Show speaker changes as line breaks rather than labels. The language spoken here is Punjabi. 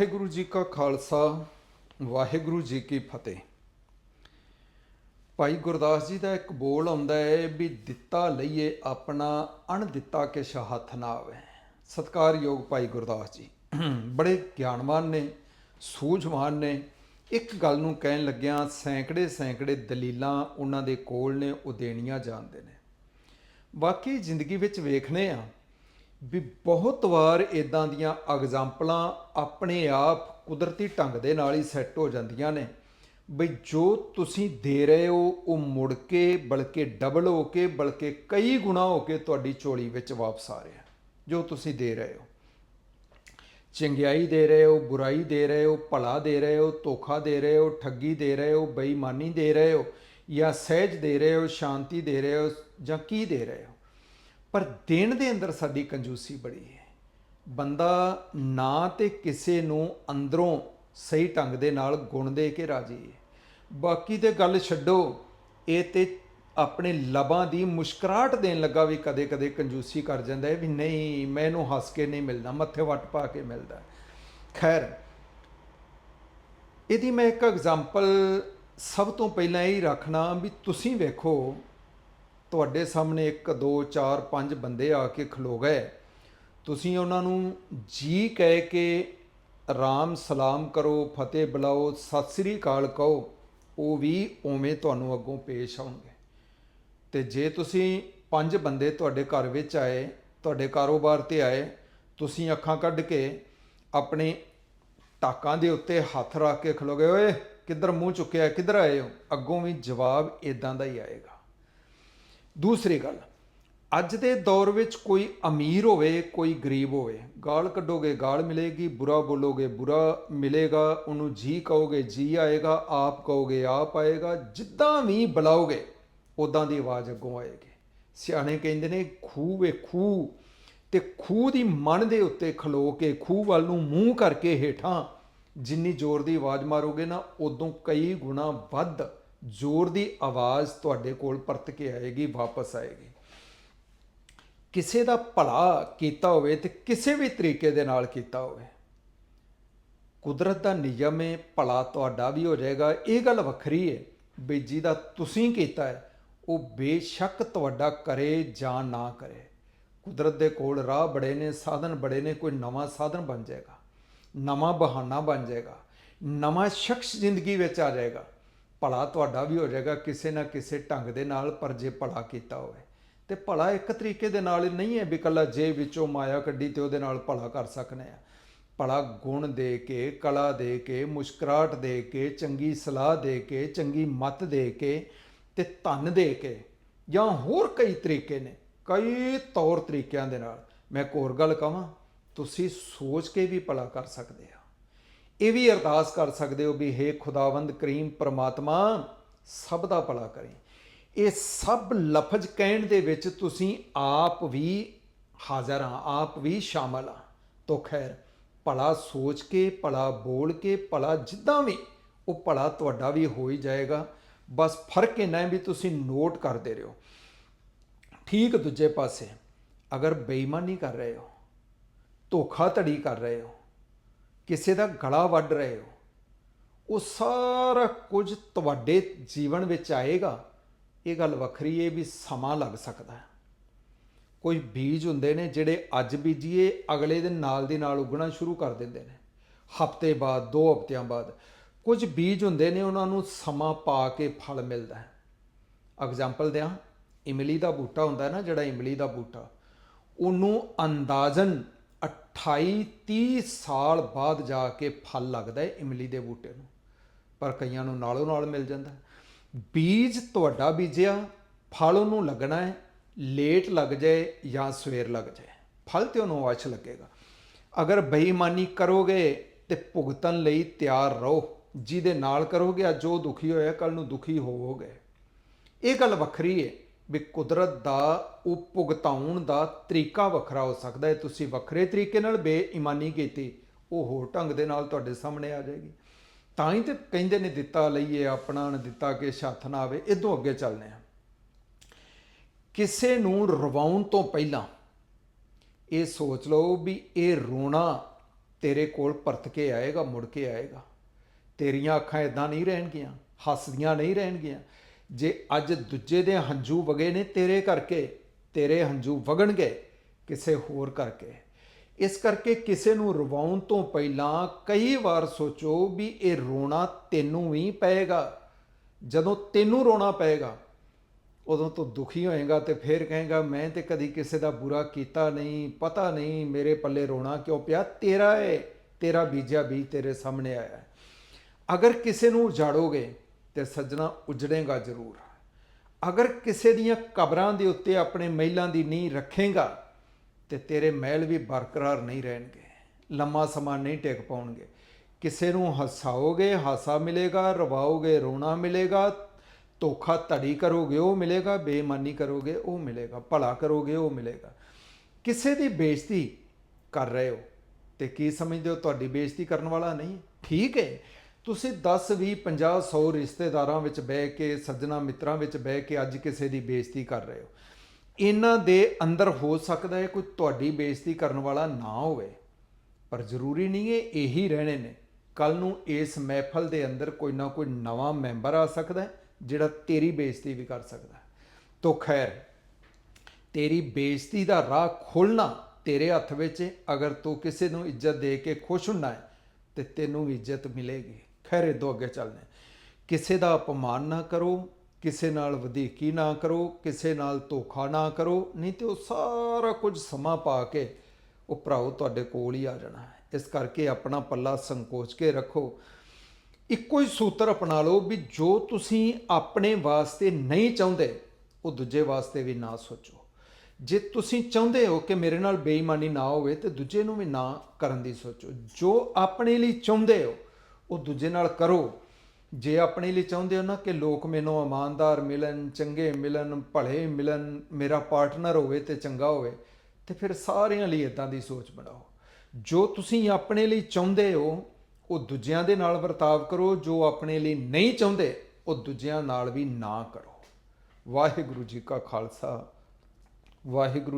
ਵਾਹਿਗੁਰੂ ਜੀ ਕਾ ਖਾਲਸਾ, ਵਾਹਿਗੁਰੂ ਜੀ ਕੀ ਫਤਿਹ। ਭਾਈ ਗੁਰਦਾਸ ਜੀ ਦਾ ਇੱਕ ਬੋਲ ਆਉਂਦਾ ਹੈ ਵੀ ਦਿੱਤਾ ਲਈਏ ਆਪਣਾ ਅਣ ਦਿੱਤਾ ਕਿਛ ਹੱਥ ਨਾ ਆਵੇ। ਸਤਿਕਾਰਯੋਗ ਭਾਈ ਗੁਰਦਾਸ ਜੀ, ਬੜੇ ਗਿਆਨਵਾਨ ਨੇ, ਸੂਝਵਾਨ ਨੇ। ਇੱਕ ਗੱਲ ਨੂੰ ਕਹਿਣ ਲੱਗਿਆਂ ਸੈਂਕੜੇ ਸੈਂਕੜੇ ਦਲੀਲਾਂ ਉਹਨਾਂ ਦੇ ਕੋਲ ਨੇ, ਉਹ ਦੇਣੀਆਂ ਜਾਣਦੇ ਨੇ। ਬਾਕੀ ਜ਼ਿੰਦਗੀ ਵਿੱਚ ਵੇਖਨੇ ਆ ਵੀ ਬਹੁਤ ਵਾਰ ਇਦਾਂ ਦੀਆਂ ਐਗਜ਼ਾਮਪਲਾਂ ਆਪਣੇ ਆਪ ਕੁਦਰਤੀ ਢੰਗ ਦੇ ਨਾਲ ਹੀ ਸੈੱਟ ਹੋ ਜਾਂਦੀਆਂ ਨੇ ਬਈ ਜੋ ਤੁਸੀਂ ਦੇ ਰਹੇ ਹੋ ਉਹ ਮੁੜ ਕੇ ਬਲਕਿ ਡਬਲ ਹੋ ਕੇ ਬਲਕਿ ਕਈ ਗੁਣਾ ਹੋ ਕੇ ਤੁਹਾਡੀ ਝੋਲੀ ਵਿੱਚ ਵਾਪਸ ਆ ਰਿਹਾ ਜੋ ਤੁਸੀਂ ਦੇ ਰਹੇ ਹੋ ਚੰਗਿਆਈ ਦੇ ਰਹੇ ਹੋ ਬੁਰਾਈ ਦੇ ਰਹੇ ਹੋ ਭਲਾ ਦੇ ਰਹੇ ਹੋ ਧੋਖਾ ਦੇ ਰਹੇ ਹੋ ਠੱਗੀ ਦੇ ਰਹੇ ਹੋ ਬੇਈਮਾਨੀ ਦੇ ਰਹੇ ਹੋ ਜਾਂ ਸਹਿਜ ਦੇ ਰਹੇ ਹੋ ਸ਼ਾਂਤੀ ਦੇ ਰਹੇ ਹੋ ਜਾਂ ਕੀ ਦੇ ਰਹੇ ਹੋ ਪਰ ਦੇਣ ਦੇ ਅੰਦਰ ਸਾਡੀ ਕੰਜੂਸੀ ਬੜੀ ਹੈ। ਬੰਦਾ ਨਾ ਤੇ ਕਿਸੇ ਨੂੰ ਅੰਦਰੋਂ ਸਹੀ ਢੰਗ ਦੇ ਨਾਲ ਗੁਣ ਦੇ ਕੇ ਰਾਜੀ ਹੈ। ਬਾਕੀ ਤੇ ਗੱਲ ਛੱਡੋ, ਇਹ ਤੇ ਆਪਣੇ ਲਬਾਂ ਦੀ ਮੁਸਕਰਾਹਟ ਦੇਣ ਲੱਗਾ ਵੀ ਕਦੇ-ਕਦੇ ਕੰਜੂਸੀ ਕਰ ਜਾਂਦਾ ਹੈ ਵੀ ਨਹੀਂ, ਮੈਂ ਇਹਨੂੰ ਹੱਸ ਕੇ ਨਹੀਂ ਮਿਲਦਾ, ਮੱਥੇ ਵੱਟ ਪਾ ਕੇ ਮਿਲਦਾ। ਖੈਰ, ਇਹਦੀ ਮੈਂ ਇੱਕ ਐਗਜ਼ਾਮਪਲ ਸਭ ਤੋਂ ਪਹਿਲਾਂ ਇਹ ਰੱਖਣਾ ਵੀ ਤੁਸੀਂ ਵੇਖੋ ਤੁਹਾਡੇ ਸਾਹਮਣੇ 1 2 4 5 ਬੰਦੇ ਆ ਕੇ ਖਲੋ ਗਏ। ਤੁਸੀਂ ਉਹਨਾਂ ਨੂੰ ਜੀ ਕਹਿ ਕੇ ਰਾਮ ਸਲਾਮ ਕਰੋ, ਫਤਿਹ ਬੁਲਾਓ, ਸਤਿ ਸ੍ਰੀ ਅਕਾਲ ਕਹੋ, ਉਹ ਵੀ ਉਵੇਂ ਤੁਹਾਨੂੰ ਅੱਗੋਂ ਪੇਸ਼ ਆਉਣਗੇ। ਤੇ ਜੇ ਤੁਸੀਂ ਪੰਜ ਬੰਦੇ ਤੁਹਾਡੇ ਘਰ ਵਿੱਚ ਆਏ, ਤੁਹਾਡੇ ਕਾਰੋਬਾਰ ਤੇ ਆਏ, ਤੁਸੀਂ ਅੱਖਾਂ ਕੱਢ ਕੇ ਆਪਣੇ ਟਾਕਾਂ ਦੇ ਉੱਤੇ ਹੱਥ ਰੱਖ ਕੇ ਖਲੋ ਗਏ, ਓਏ, ਕਿੱਧਰ ਮੂੰਹ ਚੁੱਕਿਆ, ਕਿੱਧਰ ਆਏ ਹੋ? ਅੱਗੋਂ ਵੀ ਜਵਾਬ ਇਦਾਂ ਦਾ ਹੀ ਆਏਗਾ। ਦੂਸਰੀ ਗੱਲ, ਅੱਜ ਦੇ ਦੌਰ ਵਿੱਚ ਕੋਈ ਅਮੀਰ ਹੋਵੇ, ਕੋਈ ਗਰੀਬ ਹੋਵੇ, ਗਾਲ ਕੱਢੋਗੇ, ਗਾਲ ਮਿਲੇਗੀ, ਬੁਰਾ ਬੋਲੋਗੇ, ਬੁਰਾ ਮਿਲੇਗਾ, ਉਹਨੂੰ ਜੀ ਕਹੋਗੇ, ਜੀ ਆਏਗਾ, ਆਪ ਕਹੋਗੇ, ਆਪ ਆਏਗਾ, ਜਿੱਦਾਂ ਵੀ ਬੁਲਾਓਗੇ ਉਦਾਂ ਦੀ ਆਵਾਜ਼ ਅੱਗੋਂ ਆਏਗੀ। ਸਿਆਣੇ ਕਹਿੰਦੇ ਨੇ, ਖੂਹ ਵੇ ਖੂਹ, ਤੇ ਖੂਹ ਦੀ ਮਨ ਦੇ ਉੱਤੇ ਖਲੋ ਕੇ ਖੂਹ ਵੱਲ ਨੂੰ ਮੂੰਹ ਕਰਕੇ ਹੇਠਾਂ ਜਿੰਨੀ ਜ਼ੋਰ ਦੀ ਆਵਾਜ਼ ਮਾਰੋਗੇ ਨਾ, ਉਦੋਂ ਕਈ ਗੁਣਾ ਵੱਧ ਜ਼ੋਰ ਦੀ ਆਵਾਜ਼ ਤੁਹਾਡੇ ਕੋਲ ਪਰਤ ਕੇ ਆਏਗੀ, ਵਾਪਸ ਆਏਗੀ। ਕਿਸੇ ਦਾ ਭਲਾ ਕੀਤਾ ਹੋਵੇ ਤੇ ਕਿਸੇ ਵੀ ਤਰੀਕੇ ਦੇ ਨਾਲ ਕੀਤਾ ਹੋਵੇ। ਕੁਦਰਤ ਦਾ ਨਿਯਮ ਹੈ, ਭਲਾ ਤੁਹਾਡਾ ਵੀ ਹੋ ਜਾਏਗਾ। ਇਹ ਗੱਲ ਵੱਖਰੀ ਹੈ ਵੀ ਜਿਹਦਾ ਤੁਸੀਂ ਕੀਤਾ ਹੈ, ਉਹ ਬੇਸ਼ੱਕ ਤੁਹਾਡਾ ਕਰੇ ਜਾਂ ਨਾ ਕਰੇ। ਕੁਦਰਤ ਦੇ ਕੋਲ ਰਾਹ ਬੜੇ ਨੇ, ਸਾਧਨ ਬੜੇ ਨੇ, ਕੋਈ ਨਵਾਂ ਸਾਧਨ ਬਣ ਜਾਏਗਾ। ਨਵਾਂ ਬਹਾਨਾ ਬਣ ਜਾਏਗਾ। ਨਵਾਂ ਸ਼ਖਸ ਜ਼ਿੰਦਗੀ ਵਿੱਚ ਆ ਜਾਏਗਾ। ਭਲਾ ਤੁਹਾਡਾ ਵੀ ਹੋ ਜਾਏਗਾ, ਕਿਸੇ ਨਾ ਕਿਸੇ ਢੰਗ ਦੇ ਨਾਲ ਪਰ ਜੇ ਭਲਾ ਕੀਤਾ ਹੋਵੇ। ਤੇ ਭਲਾ ਇੱਕ ਤਰੀਕੇ ਦੇ ਨਾਲ ਨਹੀਂ ਹੈ ਵੀ ਕੱਲਾ ਜੇ ਵਿੱਚੋਂ ਮਾਇਆ ਕੱਢੀ ਤੇ ਉਹਦੇ ਨਾਲ ਭਲਾ ਕਰ ਸਕਨੇ ਆ। ਭਲਾ ਗੁਣ ਦੇ ਕੇ, ਕਲਾ ਦੇ ਕੇ, ਮੁਸਕਰਾਹਟ ਦੇ ਕੇ, ਚੰਗੀ ਸਲਾਹ ਦੇ ਕੇ, ਚੰਗੀ ਮੱਤ ਦੇ ਕੇ ਤੇ ਧਨ ਦੇ ਕੇ ਜਾਂ ਹੋਰ ਕਈ ਤਰੀਕੇ ਨੇ, ਕਈ ਤੌਰ ਤਰੀਕਿਆਂ ਦੇ ਨਾਲ। ਮੈਂ ਇੱਕ ਹੋਰ ਗੱਲ ਕਹਾਂ, ਤੁਸੀਂ ਸੋਚ ਕੇ ਵੀ ਭਲਾ ਕਰ ਸਕਦੇ ਆ। ਇਹ ਵੀ ਅਰਦਾਸ ਕਰ ਸਕਦੇ ਹੋ ਵੀ हे ਖੁਦਾਵੰਦ ਕਰੀਮ ਪ੍ਰਮਾਤਮਾ, ਸਭ ਦਾ ਭਲਾ ਕਰੇ। ਇਹ ਸਭ ਲਫ਼ਜ਼ ਕਹਿਣ ਦੇ ਵਿੱਚ ਤੁਸੀਂ ਆਪ ਵੀ ਹਾਜ਼ਰ ਹਾਂ, ਆਪ ਵੀ ਸ਼ਾਮਲ ਹਾਂ। ਤੋ ਖੈਰ, ਭਲਾ ਸੋਚ ਕੇ, ਭਲਾ ਬੋਲ ਕੇ, ਭਲਾ ਜਿੱਦਾਂ ਵੀ, ਉਹ ਭਲਾ ਤੁਹਾਡਾ ਵੀ ਹੋ ਹੀ ਜਾਏਗਾ। ਬਸ ਫ਼ਰਕ ਇਹਨਾਂ ਹੈ ਵੀ ਤੁਸੀਂ ਨੋਟ ਕਰਦੇ ਰਹੋ। ਠੀਕ ਦੂਜੇ ਪਾਸੇ, ਅਗਰ ਬੇਈਮਾਨੀ ਕਰ ਰਹੇ ਹੋ, ਧੋਖਾਧੜੀ ਕਰ ਰਹੇ ਹੋ ਕਿਸੇ ਦਾ ਗਲਾ ਵੱਢ ਰਹੇ ਹੋ, ਉਹ ਸਾਰਾ ਕੁਝ ਤੁਹਾਡੇ ਜੀਵਨ ਵਿੱਚ ਆਏਗਾ। ਇਹ ਗੱਲ ਵੱਖਰੀ ਹੈ ਵੀ ਸਮਾਂ ਲੱਗ ਸਕਦਾ ਹੈ। ਕੋਈ ਬੀਜ ਹੁੰਦੇ ਨੇ ਜਿਹੜੇ ਅੱਜ ਬੀਜੀਏ, ਅਗਲੇ ਦਿਨ ਨਾਲ ਦੀ ਨਾਲ ਉਗਣਾ ਸ਼ੁਰੂ ਕਰ ਦਿੰਦੇ ਨੇ। ਹਫ਼ਤੇ ਬਾਅਦ, ਦੋ ਹਫ਼ਤਿਆਂ ਬਾਅਦ, ਕੁਝ ਬੀਜ ਹੁੰਦੇ ਨੇ ਉਹਨਾਂ ਨੂੰ ਸਮਾਂ ਪਾ ਕੇ ਫਲ ਮਿਲਦਾ ਹੈ। ਐਗਜ਼ਾਮਪਲ ਦਿਆਂ, ਇਮਲੀ ਦਾ ਬੂਟਾ ਹੁੰਦਾ ਹੈ ਨਾ ਜਿਹੜਾ ਇਮਲੀ ਦਾ ਬੂਟਾ, ਉਹਨੂੰ ਅੰਦਾਜ਼ਨ 28 30 ਸਾਲ ਬਾਅਦ ਜਾ ਕੇ ਫਲ ਲੱਗਦਾ ਹੈ ਇਮਲੀ ਦੇ ਬੂਟੇ ਨੂੰ। ਪਰ ਕਈਆਂ ਨੂੰ ਨਾਲੋਂ ਨਾਲ ਮਿਲ ਜਾਂਦਾ ਬੀਜ ਤੁਹਾਡਾ ਬੀਜਿਆ, ਫਲ ਉਹਨੂੰ ਲੱਗਣਾ ਹੈ, ਲੇਟ ਲੱਗ ਜਾਏ ਜਾਂ ਸਵੇਰ ਲੱਗ ਜਾਏ। ਫਲ ਤੇ ਉਹਨੂੰ ਅਵਸ਼ ਲੱਗੇਗਾ। ਅਗਰ ਬੇਈਮਾਨੀ ਕਰੋਗੇ ਤੇ ਭੁਗਤਣ ਲਈ ਤਿਆਰ ਰਹੋ। ਜਿਹਦੇ ਨਾਲ ਕਰੋਗੇ, ਅੱਜ ਜੋ ਦੁਖੀ ਹੋਇਆ ਕੱਲ ਨੂੰ ਦੁਖੀ ਹੋਵੋਗੇ। ਇਹ ਗੱਲ ਵੱਖਰੀ ਹੈ। ਵੀ ਕੁਦਰਤ ਦਾ ਉਹ ਭੁਗਤਾਉਣ ਦਾ ਤਰੀਕਾ ਵੱਖਰਾ ਹੋ ਸਕਦਾ ਹੈ। ਤੁਸੀਂ ਵੱਖਰੇ ਤਰੀਕੇ ਨਾਲ ਬੇਈਮਾਨੀ ਕੀਤੀ, ਉਹ ਹੋਰ ਢੰਗ ਦੇ ਨਾਲ ਤੁਹਾਡੇ ਸਾਹਮਣੇ ਆ ਜਾਏਗੀ। ਤਾਂ ਹੀ ਤੇ ਕਹਿੰਦੇ ਨੇ, ਦਿੱਤਾ ਲਈਏ ਆਪਣਾ ਨਾ ਦਿੱਤਾ ਕਿ ਹੱਥ ਨਾ ਆਵੇ। ਇਦੋਂ ਅੱਗੇ ਚੱਲਨੇ ਆ ਕਿਸੇ ਨੂੰ ਰਵਾਉਣ ਤੋਂ ਪਹਿਲਾਂ ਇਹ ਸੋਚ ਲਓ ਵੀ ਇਹ ਰੋਣਾ ਤੇਰੇ ਕੋਲ ਪਰਤ ਕੇ ਆਏਗਾ, ਮੁੜ ਕੇ ਆਏਗਾ। ਤੇਰੀਆਂ ਅੱਖਾਂ ਇਦਾਂ ਨਹੀਂ ਰਹਿਣਗੀਆਂ, ਹੱਸਦੀਆਂ ਨਹੀਂ ਰਹਿਣਗੀਆਂ। ਜੇ ਅੱਜ ਦੂਜੇ ਦੇ ਹੰਝੂ ਵਗੇ ਨੇ ਤੇਰੇ ਕਰਕੇ, ਤੇਰੇ ਹੰਝੂ ਵਗਣਗੇ ਕਿਸੇ ਹੋਰ ਕਰਕੇ। ਇਸ ਕਰਕੇ ਕਿਸੇ ਨੂੰ ਰਵਾਉਣ ਤੋਂ ਪਹਿਲਾਂ ਕਈ ਵਾਰ ਸੋਚੋ ਵੀ ਇਹ ਰੋਣਾ ਤੈਨੂੰ ਵੀ ਪਏਗਾ। ਜਦੋਂ ਤੈਨੂੰ ਰੋਣਾ ਪਏਗਾ, ਉਦੋਂ ਤੋਂ ਦੁਖੀ ਹੋਏਗਾ ਤੇ ਫਿਰ ਕਹੇਗਾ, ਮੈਂ ਤੇ ਕਦੀ ਕਿਸੇ ਦਾ ਬੁਰਾ ਕੀਤਾ ਨਹੀਂ, ਪਤਾ ਨਹੀਂ ਮੇਰੇ ਪੱਲੇ ਰੋਣਾ ਕਿਉਂ ਪਿਆ? ਤੇਰਾ ਏ, ਤੇਰਾ ਬੀਜਿਆ ਬੀਜ ਤੇਰੇ ਸਾਹਮਣੇ ਆਇਆ ਅਗਰ ਕਿਸੇ ਨੂੰ ਉਜਾੜੋਗੇ ਤੇ ਸੱਜਣਾ ਉਜੜੇਗਾ ਜ਼ਰੂਰ। ਅਗਰ ਕਿਸੇ ਦੀਆਂ ਕਬਰਾਂ ਦੇ ਉੱਤੇ ਆਪਣੇ ਮਹਿਲਾਂ ਦੀ ਨੀਂਹ ਰੱਖੇਗਾ, ਤੇ ਤੇਰੇ ਮਹਿਲ ਵੀ ਬਰਕਰਾਰ ਨਹੀਂ ਰਹਿਣਗੇ, ਲੰਮਾ ਸਮਾਂ ਨਹੀਂ ਟਿਕ ਪਾਉਣਗੇ। ਕਿਸੇ ਨੂੰ ਹਸਾਓਗੇ, ਹਾਸਾ ਮਿਲੇਗਾ, ਰਵਾਓਗੇ, ਰੋਣਾ ਮਿਲੇਗਾ, ਧੋਖਾ ਧੜੀ ਕਰੋਗੇ, ਉਹ ਮਿਲੇਗਾ, ਬੇਈਮਾਨੀ ਕਰੋਗੇ, ਉਹ ਮਿਲੇਗਾ, ਭਲਾ ਕਰੋਗੇ, ਉਹ ਮਿਲੇਗਾ। ਕਿਸੇ ਦੀ ਬੇਇੱਜ਼ਤੀ ਕਰ ਰਹੇ ਹੋ, ਤੇ ਕੀ ਸਮਝਦੇ ਹੋ ਤੁਹਾਡੀ ਬੇਇੱਜ਼ਤੀ ਕਰਨ ਵਾਲਾ ਨਹੀਂ? ਠੀਕ ਹੈ ਤੁਸੀਂ 10 20 50 100 ਰਿਸ਼ਤੇਦਾਰਾਂ ਵਿੱਚ ਬਹਿ ਕੇ, ਸੱਜਣਾ ਮਿੱਤਰਾਂ ਵਿੱਚ ਬਹਿ ਕੇ ਅੱਜ ਕਿਸੇ ਦੀ ਬੇਇੱਜ਼ਤੀ ਕਰ ਰਹੇ ਹੋ? ਇਹਨਾਂ ਦੇ ਅੰਦਰ ਹੋ ਸਕਦਾ ਹੈ ਕੋਈ ਤੁਹਾਡੀ ਬੇਇੱਜ਼ਤੀ ਕਰਨ ਵਾਲਾ ਨਾ ਹੋਵੇ, ਪਰ ਜ਼ਰੂਰੀ ਨਹੀਂ ਹੈ, ਇਹੀ ਰਹਿਣੇ ਨੇ। ਕੱਲ ਨੂੰ ਇਸ ਮਹਿਫਲ ਦੇ ਅੰਦਰ ਕੋਈ ਨਾ ਕੋਈ ਨਵਾਂ ਮੈਂਬਰ ਆ ਸਕਦਾ ਹੈ, ਜਿਹੜਾ ਤੇਰੀ ਬੇਇੱਜ਼ਤੀ ਵੀ ਕਰ ਸਕਦਾ ਹੈ। ਤੋ ਖੈਰ, ਤੇਰੀ ਬੇਇੱਜ਼ਤੀ ਦਾ ਰਾਹ ਖੋਲਣਾ ਤੇਰੇ ਹੱਥ ਵਿੱਚ ਹੈ। ਅਗਰ ਤੂੰ ਕਿਸੇ ਨੂੰ ਇੱਜ਼ਤ ਦੇ ਕੇ ਖੁਸ਼ ਹੁੰਨਾ ਹੈ, ਤੇ ਤੈਨੂੰ ਵੀ ਇੱਜ਼ਤ ਮਿਲੇਗੀ। ਖੈਰ ਤੋਂ ਅੱਗੇ ਚੱਲਦੇ ਕਿਸੇ ਦਾ ਅਪਮਾਨ ਨਾ ਕਰੋ, ਕਿਸੇ ਨਾਲ ਵਧੀਕੀ ਨਾ ਕਰੋ, ਕਿਸੇ ਨਾਲ ਧੋਖਾ ਨਾ ਕਰੋ, ਨਹੀਂ ਤੇ ਉਹ ਸਾਰਾ ਕੁਝ ਸਮਾਂ ਪਾ ਕੇ ਉਹ ਭਰਾਓ ਤੁਹਾਡੇ ਕੋਲ ਹੀ ਆ ਜਾਣਾ। ਇਸ ਕਰਕੇ ਆਪਣਾ ਪੱਲਾ ਸੰਕੋਚ ਕੇ ਰੱਖੋ। ਇੱਕੋ ਹੀ ਸੂਤਰ ਅਪਣਾ ਲਓ ਵੀ ਜੋ ਤੁਸੀਂ ਆਪਣੇ ਵਾਸਤੇ ਨਹੀਂ ਚਾਹੁੰਦੇ, ਉਹ ਦੂਜੇ ਵਾਸਤੇ ਵੀ ਨਾ ਸੋਚੋ। ਜੇ ਤੁਸੀਂ ਚਾਹੁੰਦੇ ਹੋ ਕਿ ਮੇਰੇ ਨਾਲ ਬੇਈਮਾਨੀ ਨਾ ਹੋਵੇ, ਤੇ ਦੂਜੇ ਨੂੰ ਵੀ ਨਾ ਕਰਨ ਦੀ ਸੋਚੋ। ਜੋ ਆਪਣੇ ਲਈ ਚਾਹੁੰਦੇ ਹੋ ਉਹ ਦੂਜੇ ਨਾਲ ਕਰੋ। ਜੇ ਆਪਣੇ ਲਈ ਚਾਹੁੰਦੇ ਹੋ ਨਾ ਕਿ ਲੋਕ ਮੈਨੂੰ ਇਮਾਨਦਾਰ ਮਿਲਣ, ਚੰਗੇ ਮਿਲਣ, ਭਲੇ ਮਿਲਣ, ਮੇਰਾ ਪਾਰਟਨਰ ਹੋਵੇ ਤੇ ਚੰਗਾ ਹੋਵੇ, ਤੇ ਫਿਰ ਸਾਰਿਆਂ ਲਈ ਇਦਾਂ ਦੀ ਸੋਚ ਬਣਾਓ। ਜੋ ਤੁਸੀਂ ਆਪਣੇ ਲਈ ਚਾਹੁੰਦੇ ਹੋ, ਉਹ ਦੂਜਿਆਂ ਦੇ ਨਾਲ ਵਰਤਾਵ ਕਰੋ। ਜੋ ਆਪਣੇ ਲਈ ਨਹੀਂ ਚਾਹੁੰਦੇ, ਉਹ ਦੂਜਿਆਂ ਨਾਲ ਵੀ ਨਾ ਕਰੋ। ਵਾਹਿਗੁਰੂ ਜੀ ਕਾ ਖਾਲਸਾ, ਵਾਹਿਗੁਰੂ